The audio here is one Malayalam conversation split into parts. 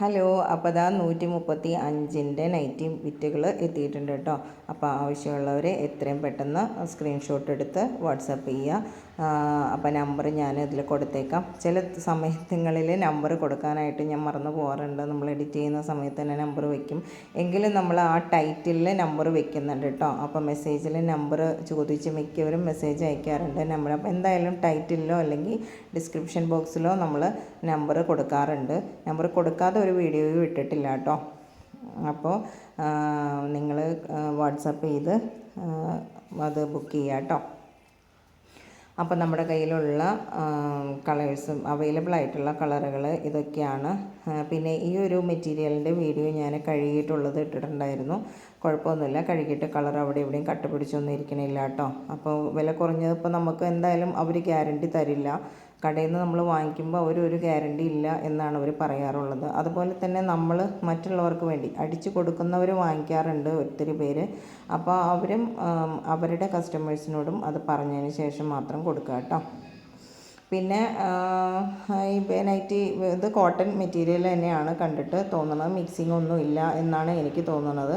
ഹലോ അപ്പോൾ അതാ നൂറ്റി മുപ്പത്തി അഞ്ചിന്റെ നൈറ്റി വിറ്റുകൾ എത്തിയിട്ടുണ്ട് കേട്ടോ. അപ്പോൾ ആവശ്യമുള്ളവർ എത്രയും പെട്ടെന്ന് സ്ക്രീൻഷോട്ട് എടുത്ത് വാട്സപ്പ് ചെയ്യുക അപ്പോൾ നമ്പർ ഞാൻ ഇതിൽ കൊടുത്തേക്കാം. ചില സമയങ്ങളിൽ നമ്പർ കൊടുക്കാനായിട്ട് ഞാൻ മറന്നു പോകാറുണ്ട് നമ്മൾ എഡിറ്റ് ചെയ്യുന്ന സമയത്ത് തന്നെ നമ്പർ വെക്കും. എങ്കിലും നമ്മൾ ആ ടൈറ്റിലിൽ നമ്പർ വെക്കുന്നുണ്ട് കേട്ടോ. അപ്പോൾ മെസ്സേജിൽ നമ്പർ ചോദിച്ച് മിക്കവരും മെസ്സേജ് അയക്കാറുണ്ട് നമ്മൾ അപ്പോൾ എന്തായാലും ടൈറ്റിലോ അല്ലെങ്കിൽ ഡിസ്ക്രിപ്ഷൻ ബോക്സിലോ നമ്മൾ നമ്പർ കൊടുക്കാറുണ്ട്. നമ്പർ കൊടുക്കാതെ ഒരു വീഡിയോയും ഇട്ടിട്ടില്ല കേട്ടോ. അപ്പോൾ നിങ്ങൾ വാട്സപ്പ് ചെയ്ത് അത് ബുക്ക് ചെയ്യുക കേട്ടോ. അപ്പോൾ നമ്മുടെ കയ്യിലുള്ള കളേഴ്സും അവൈലബിൾ ആയിട്ടുള്ള കളറുകൾ ഇതൊക്കെയാണ്. പിന്നെ ഈ ഒരു മെറ്റീരിയലിന്റെ വീഡിയോ ഞാൻ കഴുകിയിട്ടുള്ളത് ഇട്ടിട്ടുണ്ടായിരുന്നു. കുഴപ്പമൊന്നുമില്ല. കഴുകിയിട്ട് കളർ അവിടെ എവിടെയും കട്ടുപിടിച്ചൊന്നും ഇരിക്കണില്ല കേട്ടോ. അപ്പോൾ വില കുറഞ്ഞത് ഇപ്പോൾ നമുക്ക് എന്തായാലും അവർ ഗ്യാരണ്ടി തരില്ല. കടയിൽ നിന്ന് നമ്മൾ വാങ്ങിക്കുമ്പോൾ അവർ ഒരു ഗ്യാരണ്ടി ഇല്ല എന്നാണ് അവർ പറയാറുള്ളത്. അതുപോലെ തന്നെ നമ്മൾ മറ്റുള്ളവർക്ക് വേണ്ടി അടിച്ചു കൊടുക്കുന്നവർ വാങ്ങിക്കാറുണ്ട് ഒത്തിരി പേര്. അപ്പോൾ അവരും അവരുടെ കസ്റ്റമേഴ്സിനോടും അത് പറഞ്ഞതിന് ശേഷം മാത്രം കൊടുക്കുക കേട്ടോ. പിന്നെ ഈ നൈറ്റി ഇത് കോട്ടൺ മെറ്റീരിയൽ തന്നെയാണ് കണ്ടിട്ട് തോന്നുന്നത്. മിക്സിംഗ് ഒന്നും ഇല്ല എന്നാണ് എനിക്ക് തോന്നുന്നത്.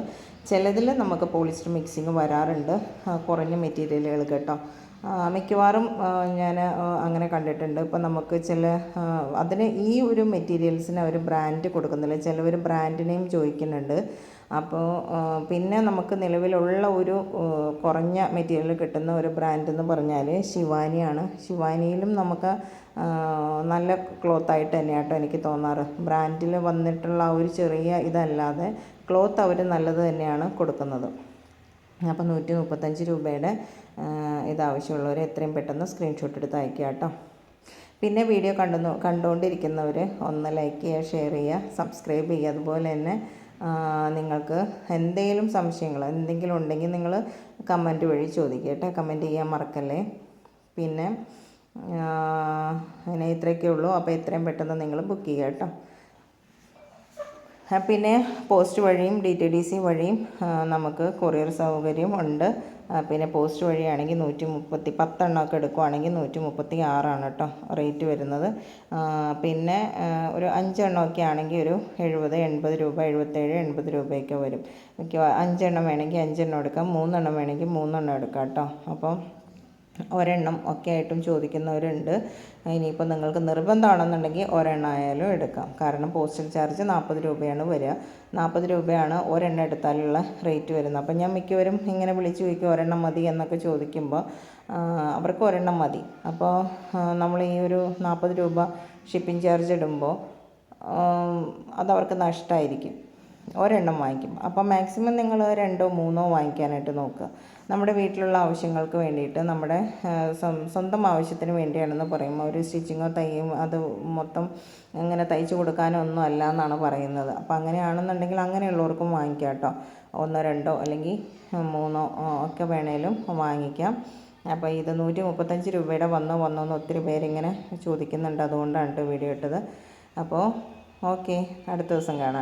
ചിലതിൽ നമുക്ക് പോളിസ്റ്റർ മിക്സിങ് വരാറുണ്ട്. കുറഞ്ഞ മെറ്റീരിയലുകൾ കേട്ടോ. മിക്കവാറും ഞാൻ അങ്ങനെ കണ്ടിട്ടുണ്ട്. ഇപ്പം നമുക്ക് ചില അതിന് ഈ ഒരു മെറ്റീരിയൽസിന് അവർ ബ്രാൻഡ് കൊടുക്കുന്നില്ല. ചിലവർ ബ്രാൻഡിനെയും ചോദിക്കുന്നുണ്ട്. അപ്പോൾ പിന്നെ നമുക്ക് നിലവിലുള്ള ഒരു കുറഞ്ഞ മെറ്റീരിയൽ കിട്ടുന്ന ഒരു ബ്രാൻഡ് എന്ന് പറഞ്ഞാൽ ശിവാനിയാണ്. ശിവാനിയിലും നമുക്ക് നല്ല ക്ലോത്ത് ആയിട്ട് തന്നെയാട്ടോ എനിക്ക് തോന്നാറ്. ബ്രാൻഡിൽ വന്നിട്ടുള്ള ആ ഒരു ചെറിയ ഇതല്ലാതെ ക്ലോത്ത് അവർ നല്ലത് തന്നെയാണ് കൊടുക്കുന്നത്. അപ്പോൾ നൂറ്റി മുപ്പത്തഞ്ച് രൂപയുടെ ഇത് ആവശ്യമുള്ളവർ എത്രയും പെട്ടെന്ന് സ്ക്രീൻഷോട്ട് എടുത്ത് അയക്കുക കേട്ടോ. പിന്നെ വീഡിയോ കണ്ടു കണ്ടുകൊണ്ടിരിക്കുന്നവർ ഒന്ന് ലൈക്ക് ചെയ്യുക ഷെയർ ചെയ്യുക സബ്സ്ക്രൈബ് ചെയ്യുക. അതുപോലെ തന്നെ നിങ്ങൾക്ക് എന്തെങ്കിലും സംശയങ്ങൾ എന്തെങ്കിലും ഉണ്ടെങ്കിൽ നിങ്ങൾ കമന്റ് വഴി ചോദിക്കുക കേട്ടോ. കമന്റ് ചെയ്യാൻ മറക്കല്ലേ. പിന്നെ ഇത്രയൊക്കെ ഉള്ളൂ. അപ്പോൾ എത്രയും പെട്ടെന്ന് നിങ്ങൾ ബുക്ക് ചെയ്യുക കേട്ടോ. പിന്നെ പോസ്റ്റ് വഴിയും ഡി ടി ഡി സി വഴിയും നമുക്ക് കൊറിയർ സൗകര്യം ഉണ്ട്. പിന്നെ പോസ്റ്റ് വഴിയാണെങ്കിൽ നൂറ്റി മുപ്പത്തി പത്തെണ്ണമൊക്കെ എടുക്കുവാണെങ്കിൽ നൂറ്റി മുപ്പത്തി ആറാണ് കേട്ടോ റേറ്റ് വരുന്നത്. പിന്നെ ഒരു അഞ്ചെണ്ണമൊക്കെ ആണെങ്കിൽ ഒരു എഴുപത് എൺപത് രൂപ എഴുപത്തേഴ് എൺപത് രൂപയൊക്കെ വരും. അഞ്ചെണ്ണം വേണമെങ്കിൽ അഞ്ചെണ്ണം എടുക്കാം. മൂന്നെണ്ണം വേണമെങ്കിൽ മൂന്നെണ്ണം എടുക്കാം കേട്ടോ. അപ്പം ഒരെണ്ണം ഒക്കെ ആയിട്ടും ചോദിക്കുന്നവരുണ്ട്. ഇനിയിപ്പോൾ നിങ്ങൾക്ക് നിർബന്ധമാണെന്നുണ്ടെങ്കിൽ ഒരെണ്ണം ആയാലും എടുക്കാം. കാരണം പോസ്റ്റൽ ചാർജ് നാൽപ്പത് രൂപയാണ് വരിക. നാൽപ്പത് രൂപയാണ് ഒരെണ്ണം എടുത്താലുള്ള റേറ്റ് വരുന്നത്. അപ്പം ഞാൻ മിക്കവരും ഇങ്ങനെ വിളിച്ച് ചോദിക്കും ഒരെണ്ണം മതി എന്നൊക്കെ ചോദിക്കുമ്പോൾ അവർക്ക് ഒരെണ്ണം മതി. അപ്പോൾ നമ്മൾ ഈ ഒരു നാൽപ്പത് രൂപ ഷിപ്പിംഗ് ചാർജ് ഇടുമ്പോൾ അതവർക്ക് നഷ്ടമായിരിക്കും ഒരെണ്ണം വാങ്ങിക്കും. അപ്പോൾ മാക്സിമം നിങ്ങൾ രണ്ടോ മൂന്നോ വാങ്ങിക്കാനായിട്ട് നോക്കുക. നമ്മുടെ വീട്ടിലുള്ള ആവശ്യങ്ങൾക്ക് വേണ്ടിയിട്ട് നമ്മുടെ സ്വന്തം ആവശ്യത്തിന് വേണ്ടിയാണെന്ന് പറയും ഒരു സ്റ്റിച്ചിങ്ങോ തയ്യും അത് മൊത്തം ഇങ്ങനെ തയ്ച്ചു കൊടുക്കാനോ ഒന്നും അല്ല എന്നാണ് പറയുന്നത്. അപ്പോൾ അങ്ങനെയാണെന്നുണ്ടെങ്കിൽ അങ്ങനെയുള്ളവർക്കും വാങ്ങിക്കാം കേട്ടോ. ഒന്നോ രണ്ടോ അല്ലെങ്കിൽ മൂന്നോ ഒക്കെ വേണേലും വാങ്ങിക്കാം. അപ്പോൾ ഇത് നൂറ്റി മുപ്പത്തഞ്ച് രൂപയുടെ വന്നോ വന്നോ എന്ന് ഒത്തിരി പേരിങ്ങനെ ചോദിക്കുന്നുണ്ട്. അതുകൊണ്ടാണ് വീഡിയോ ഇട്ടത്. അപ്പോൾ ഓക്കെ. അടുത്ത ദിവസം കാണാം.